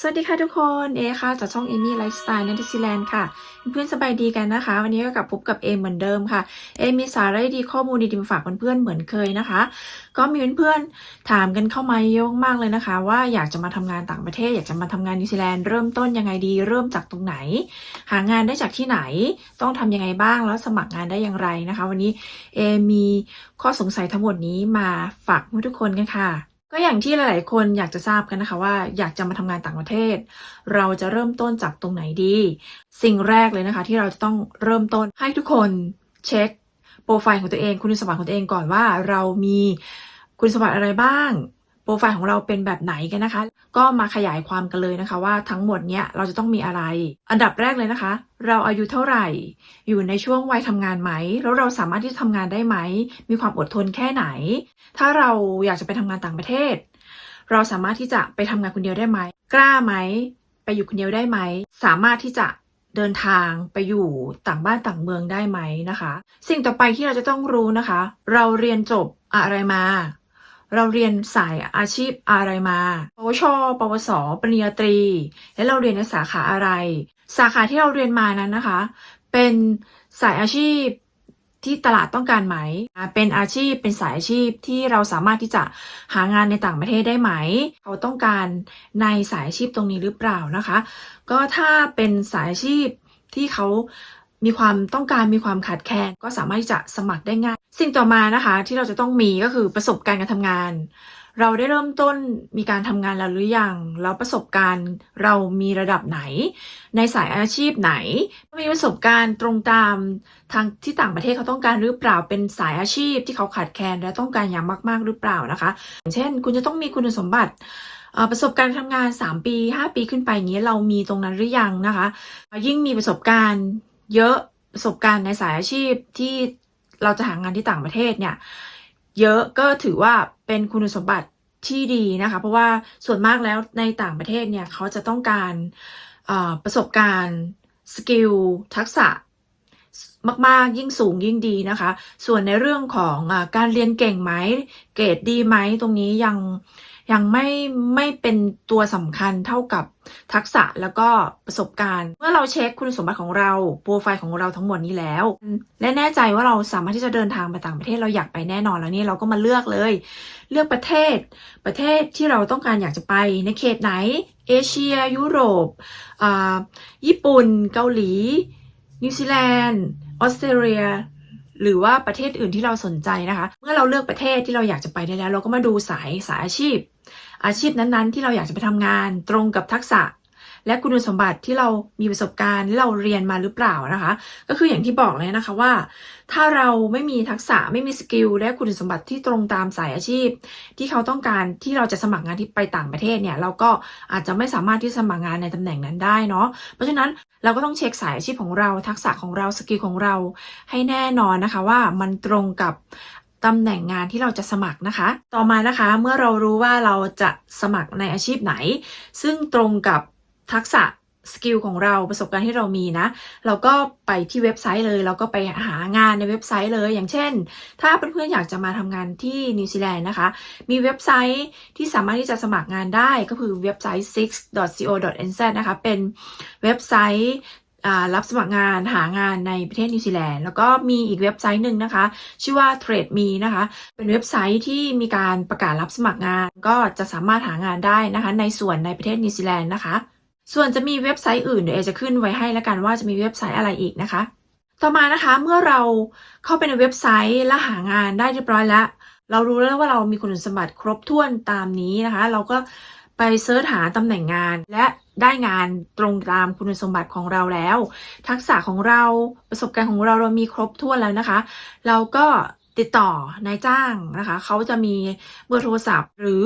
สวัสดีค่ะทุกคนเอค่ะจากช่องเอมี่ไลฟ์สไตล์นันทซีแลนด์ค่ะ เพื่อนสบายดีกันนะคะ วันนี้ก็กลับพบกับเอมเหมือนเดิมค่ะ เอมมีสาระดีข้อมูลดีๆมาฝากเพื่อนๆเหมือนเคยนะคะ ก็มีเพื่อนๆถามกันเข้ามาเยอะมากเลยนะคะ ว่าอยากจะมาทำงานต่างประเทศ อยากจะมาทำงานนิวซีแลนด์เริ่มต้นยังไงดี เริ่มจากตรงไหน หางานได้จากที่ไหน ต้องทำยังไงบ้างแล้วสมัครงานได้อย่างไรนะคะ วันนี้เอมีข้อสงสัยทั้งหมดนี้มาฝากทุกคนกันค่ะ ก็อย่างที่หลาย ๆ คนอยากจะทราบกันนะคะว่าอยากจะมาทำงานต่างประเทศ เราจะเริ่มต้นจากตรงไหนดี สิ่งแรกเลยนะคะ ที่เราจะต้องเริ่มต้นให้ทุกคนเช็คโปรไฟล์ของตัวเอง คุณสมบัติของตัวเองก่อนว่าเรามีคุณสมบัติอะไรบ้าง โปรไฟล์ของเราเป็นแบบไหนกันนะคะ ก็มาขยายความกันเลยนะคะว่าทั้งหมดเนี้ยเราจะต้องมีอะไร อันดับแรกเลยนะคะ เราอายุเท่าไหร่ อยู่ในช่วงวัยทำงานไหม แล้วเราสามารถที่จะทำงานได้ไหม มีความอดทนแค่ไหน ถ้าเราอยากจะไปทำงานต่างประเทศ เราสามารถที่จะไปทำงานคนเดียวได้ไหม กล้าไหม ไปอยู่คนเดียวได้ไหม สามารถที่จะเดินทางไปอยู่ต่างบ้านต่างเมืองได้ไหมนะคะ สิ่งต่อไปที่เราจะต้องรู้นะคะ เราเรียนจบอะไรมา เราเรียนสายอาชีพอะไรมา ปวช ปวส ปริญญาตรี และเราเรียนในสาขาอะไร สาขาที่เราเรียนมานั้นนะคะ เป็นสายอาชีพที่ตลาดต้องการไหมอ่าเป็นอาชีพ เป็นสายอาชีพที่เราสามารถที่จะหางานในต่างประเทศได้ไหม เขาต้องการในสายอาชีพตรงนี้หรือเปล่านะคะ ก็ถ้าเป็นสายอาชีพที่เขา มีความต้องการมีความขาดแคลนก็สามารถที่จะสมัครได้ง่าย สิ่งต่อมานะคะที่เราจะต้องมีก็คือประสบการณ์การทำงาน เราได้เริ่มต้นมีการทำงานแล้วหรือยังแล้วประสบการณ์เรามีระดับไหน ในสายอาชีพไหน มีประสบการณ์ตรงตามทางที่ต่างประเทศเขาต้องการหรือเปล่าเป็นสายอาชีพที่เขาขาดแคลนและต้องการอย่างมาก ๆ หรือเปล่านะคะ อย่างเช่น คุณจะต้องมีคุณสมบัติประสบการณ์ทำงาน 3 ปี 5 ปีขึ้นไปอย่างนี้เรามีตรงนั้นหรือยังนะคะ ยิ่งมีประสบการณ์ เยอะประสบการณ์ในสายอาชีพที่เราจะหางานที่ต่างประเทศเนี่ยเยอะก็ถือว่าเป็นคุณสมบัติที่ดีนะคะ เพราะว่าส่วนมากแล้วในต่างประเทศเนี่ยเขาจะต้องการประสบการณ์สกิลทักษะมาก ๆ ยิ่งสูงยิ่งดีนะคะ ส่วนในเรื่องของอการเรียนเก่งไหม เกรดดีไหม ตรงนี้ยัง ยังไม่ไม่เป็นตัวสำคัญเท่ากับทักษะแล้วก็ประสบการณ์ เมื่อเราเช็คคุณสมบัติของเราโปรไฟล์ของเราทั้งหมดนี้แล้ว และแน่ใจว่าเราสามารถที่จะเดินทางไปต่างประเทศเราอยากไปแน่นอนแล้วนี่เราก็มาเลือกเลย เลือกประเทศ ประเทศที่เราต้องการอยากจะไปในเขตไหน เอเชีย ยุโรปอ่าญี่ปุ่น เกาหลี นิวซีแลนด์ออสเตรเลีย หรือว่าประเทศอื่นที่เราสนใจนะคะ เมื่อเราเลือกประเทศที่เราอยากจะไปได้แล้ว เราก็มาดูสายสายอาชีพ อาชีพนั้นๆ ที่เราอยากจะไปทำงาน ตรงกับทักษะ และคุณสมบัติที่เรามีประสบการณ์เราเรียนมาหรือเปล่านะคะ ก็คืออย่างที่บอกเลยนะคะว่า ถ้าเราไม่มีทักษะไม่มีสกิลและคุณสมบัติที่ตรงตามสายอาชีพ ที่เขาต้องการที่เราจะสมัครงานที่ไปต่างประเทศเนี่ยเราก็อาจจะไม่สามารถที่สมัครงานในตำแหน่งนั้นได้เนาะเพราะฉะนั้นเราก็ต้องเช็คสายอาชีพของเรา ทักษะของเราสกิลของเราให้แน่นอนนะคะว่ามันตรงกับตำแหน่งงานที่เราจะสมัครนะคะ ต่อมานะคะเมื่อเรารู้ว่าเราจะสมัครในอาชีพไหน ซึ่งตรงกับ ทักษะสกิลของเราประสบการณ์ที่เรามีนะ เราก็ไปที่เว็บไซต์เลย เราก็ไปหางานในเว็บไซต์เลย อย่างเช่น ถ้าเพื่อนๆอยากจะมาทำงานที่นิวซีแลนด์นะคะ มีเว็บไซต์ที่สามารถที่จะสมัครงานได้ก็คือเว็บไซต์ six.co.nz นะคะ เป็นเว็บไซต์รับสมัครงานหางานในประเทศนิวซีแลนด์แล้วก็มีอีกเว็บไซต์หนึ่งนะคะ ชื่อว่า Trade Me นะคะ เป็นเว็บไซต์ที่มีการประกาศรับสมัครงาน ก็จะสามารถหางานได้นะคะ ในส่วนในประเทศนิวซีแลนด์นะคะ ส่วนจะมีเว็บไซต์อื่นเดี๋ยวเอจะขึ้นไว้ให้แล้วกันว่าจะมีเว็บไซต์อะไรอีกนะคะ ต่อมานะคะเมื่อเราเข้าไปในเว็บไซต์และหางานได้เรียบร้อยแล้ว เรารู้แล้วว่าเรามีคุณสมบัติครบถ้วนตามนี้นะคะ เราก็ไปเสิร์ชหาตำแหน่งงานและได้งานตรงตามคุณสมบัติของเราแล้ว ทักษะของเราประสบการณ์ของเราเรามีครบถ้วนแล้วนะคะ เราก็ ติดต่อนายจ้างนะคะเขาจะมีเบอร์โทรศัพท์ หรือ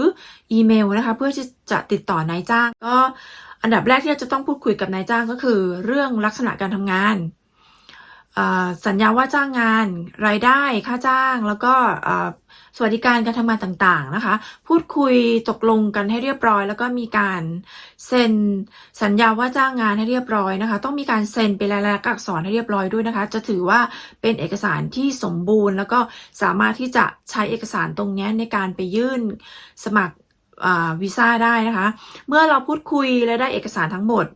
อีเมลนะคะ เพื่อที่จะติดต่อนายจ้าง ก็อันดับแรกที่เราจะต้องพูดคุยกับนายจ้างก็คือ เรื่องลักษณะการทำงาน สัญญาว่าจ้างงาน รายได้ค่าจ้าง แล้วก็สวัสดิการการทำงานต่างๆนะคะ พูดคุยตกลงกันให้เรียบร้อย แล้วก็มีการเซ็นสัญญาว่าจ้างงานให้เรียบร้อยนะคะ ต้องมีการเซ็นเป็นลายลักษณ์อักษรให้เรียบร้อยด้วยนะคะ จะถือว่าเป็นเอกสารที่สมบูรณ์ แล้วก็สามารถที่จะใช้เอกสารตรงนี้ในการไปยื่นสมัครวีซ่าได้นะคะ เมื่อเราพูดคุยและได้เอกสารทั้งหมด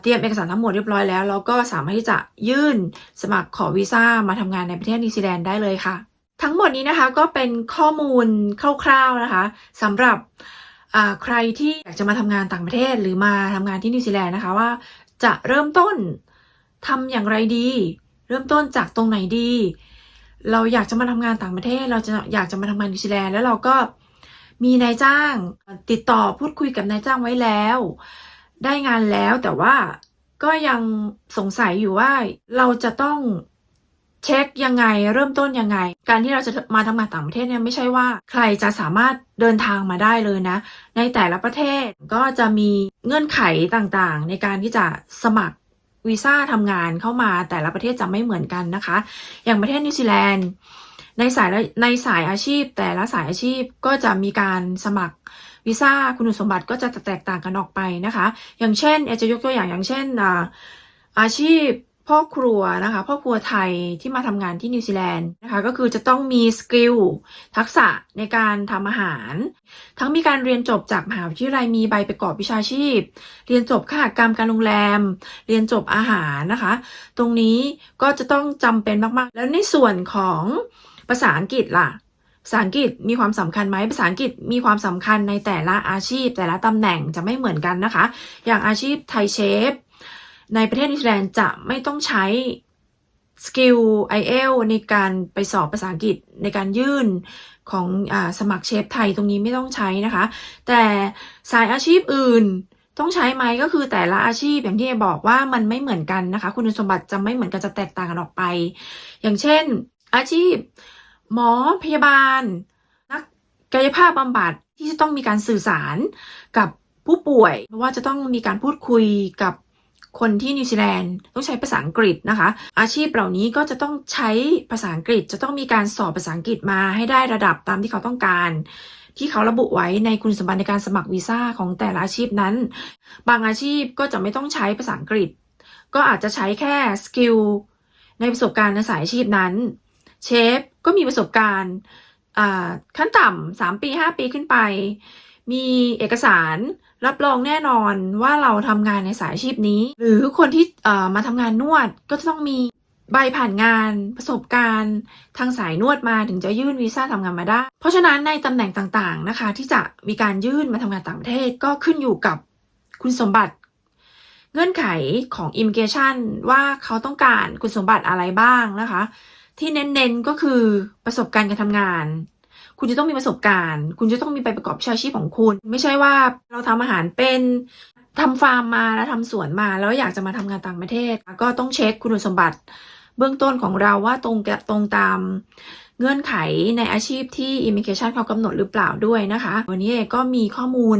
เตรียมเอกสารทั้งหมดเรียบร้อยแล้วเราก็สามารถที่จะยื่นสมัครขอวีซ่ามาทำงานในประเทศนิวซีแลนด์ได้เลยค่ะ ทั้งหมดนี้นะคะก็เป็นข้อมูลคร่าวๆนะคะสำหรับใครที่อยากจะมาทำงานต่างประเทศหรือมาทำงานที่นิวซีแลนด์นะคะว่าจะเริ่มต้นทำอย่างไรดี เริ่มต้นจากตรงไหนดี เราอยากจะมาทำงานต่างประเทศ เราจะอยากจะมาทำงานนิวซีแลนด์แล้วเราก็มีนายจ้างติดต่อพูดคุยกับนายจ้างไว้แล้ว ได้งานแล้วแต่ว่าก็ยังสงสัยอยู่ว่าเราจะต้องเช็คยังไงเริ่มต้นยังไง การที่เราจะมาทำงานต่างประเทศเนี่ยไม่ใช่ว่าใครจะสามารถเดินทางมาได้เลยนะ ในแต่ละประเทศก็จะมีเงื่อนไขต่างๆ ในการที่จะสมัครวีซ่าทำงานเข้ามาแต่ละประเทศจะไม่เหมือนกันนะคะ อย่างประเทศนิวซีแลนด์ ในสายในสายอาชีพ แต่ละสายอาชีพก็จะมีการสมัครวีซ่าคุณสมบัติก็จะแตกต่างกันออกไปนะคะ อย่างเช่นเอจะยกตัวอย่างอย่างเช่นอาชีพพ่อครัวนะคะพ่อครัวไทยที่มาทำงานที่นิวซีแลนด์นะคะก็คือจะต้องมีสกิลทักษะในการทำอาหาร ทั้งมีการเรียนจบจากมหาวิทยาลัยมีใบประกอบวิชาชีพ เรียนจบขากรรมการโรงแรม เรียนจบอาหารนะคะ ตรงนี้ก็จะต้องจำเป็นมากๆ แล้วในส่วนของ ภาษาอังกฤษล่ะ ภาษาอังกฤษมีความสำคัญไหมภาษาอังกฤษมีความสำคัญในแต่ละอาชีพ แต่ละตำแหน่งจะไม่เหมือนกันนะคะ อย่างอาชีพไทยเชฟ ในประเทศนิวซีแลนด์จะไม่ต้องใช้สกิล IEL ในการไปสอบภาษาอังกฤษในการยื่นของอสมัครเชฟไทยตรงนี้ไม่ต้องใช้นะคะ แต่สายอาชีพอื่นต้องใช้ไหมก็คือแต่ละอาชีพอย่างที่บอกว่ามันไม่เหมือนกันนะคะ คุณสมบัติจะไม่เหมือนกันจะแตกต่างกันออกไป อย่างเช่น อาชีพ หมอพยาบาล นักกายภาพบำบัดที่จะต้องมีการสื่อสารกับผู้ป่วยเพราะว่าจะต้องมีการพูดคุยกับคนที่นิวซีแลนด์ต้องใช้ภาษาอังกฤษนะคะ อาชีพเหล่านี้ก็จะต้องใช้ภาษาอังกฤษ จะต้องมีการสอบภาษาอังกฤษมาให้ได้ระดับตามที่เขาต้องการ ที่เขาระบุไว้ในคุณสมบัติในการสมัครวีซ่าของแต่ละอาชีพนั้น บางอาชีพก็จะไม่ต้องใช้ภาษาอังกฤษ ก็อาจจะใช้แค่สกิลในประสบการณ์ในสายอาชีพนั้น เชฟก็มีประสบการณ์ขั้นต่ำสามปีห้าปีขึ้นไป มีเอกสารรับรองแน่นอนว่าเราทำงานในสายอาชีพนี้ หรือคนที่มาทำงานนวดก็จะต้องมีใบผ่านงานประสบการณ์ทางสายนวดมาถึงจะยื่นวีซ่าทำงานมาได้ เพราะฉะนั้นในตำแหน่งต่างๆนะคะ ที่จะมีการยื่นมาทำงานต่างประเทศก็ขึ้นอยู่กับคุณสมบัติ เงื่อนไขของ Immigration ว่าเขาต้องการคุณสมบัติอะไรบ้างนะคะ ที่เน้นๆก็คือประสบการณ์การทำงาน คุณจะต้องมีประสบการณ์ คุณจะต้องมีใบประกอบวิชาชีพของคุณ ไม่ใช่ว่าเราทำอาหารเป็นทำฟาร์มมาแล้วทำสวนมาแล้วอยากจะมาทำงานต่างประเทศ ก็ต้องเช็คคุณสมบัติ เบื้องต้นของเราว่าตรงกับตรงตามเงื่อนไขในอาชีพที่ Immigration เขากำหนดหรือเปล่าด้วยนะคะ วันนี้เอกก็มีข้อมูล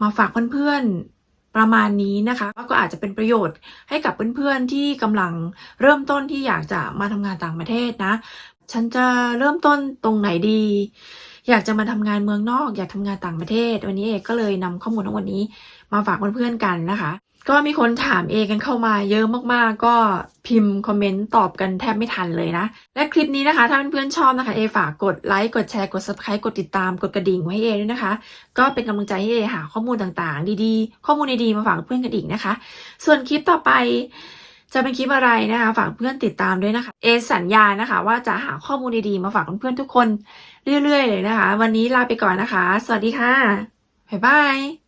มาฝากเพื่อนๆ ประมาณนี้นะคะ ก็อาจจะเป็นประโยชน์ให้กับเพื่อนๆที่กำลังเริ่มต้นที่อยากจะมาทำงานต่างประเทศนะ ฉันจะเริ่มต้นตรงไหนดี อยากจะมาทำงานเมืองนอก อยากทำงานต่างประเทศ วันนี้เอกก็เลยนำข้อมูลทั้งหมดนี้มาฝากเพื่อนๆกันนะคะ ก็มีคนถามเอกันเข้ามาเยอะมากๆ ก็พิมพ์คอมเมนต์ตอบกันแทบไม่ทันเลยนะ และคลิปนี้นะคะ ถ้าเพื่อนๆชอบนะคะเอฝากกดไลค์กดแชร์กด subscribe กดติดตามกดกระดิ่งไว้ให้เอด้วยนะคะ ก็เป็นกำลังใจให้เอหาข้อมูลต่างๆ ดีๆ ข้อมูลดีๆมาฝากเพื่อนกันอีกนะคะ ส่วนคลิปต่อไปจะเป็นคลิปอะไรนะคะฝากเพื่อนติดตามด้วยนะคะ เอสัญญานะคะ ว่าจะหาข้อมูลดีๆมาฝากเพื่อนๆทุกคนเรื่อยๆเลยนะคะ วันนี้ลาไปก่อนนะคะ สวัสดีค่ะบ๊ายบาย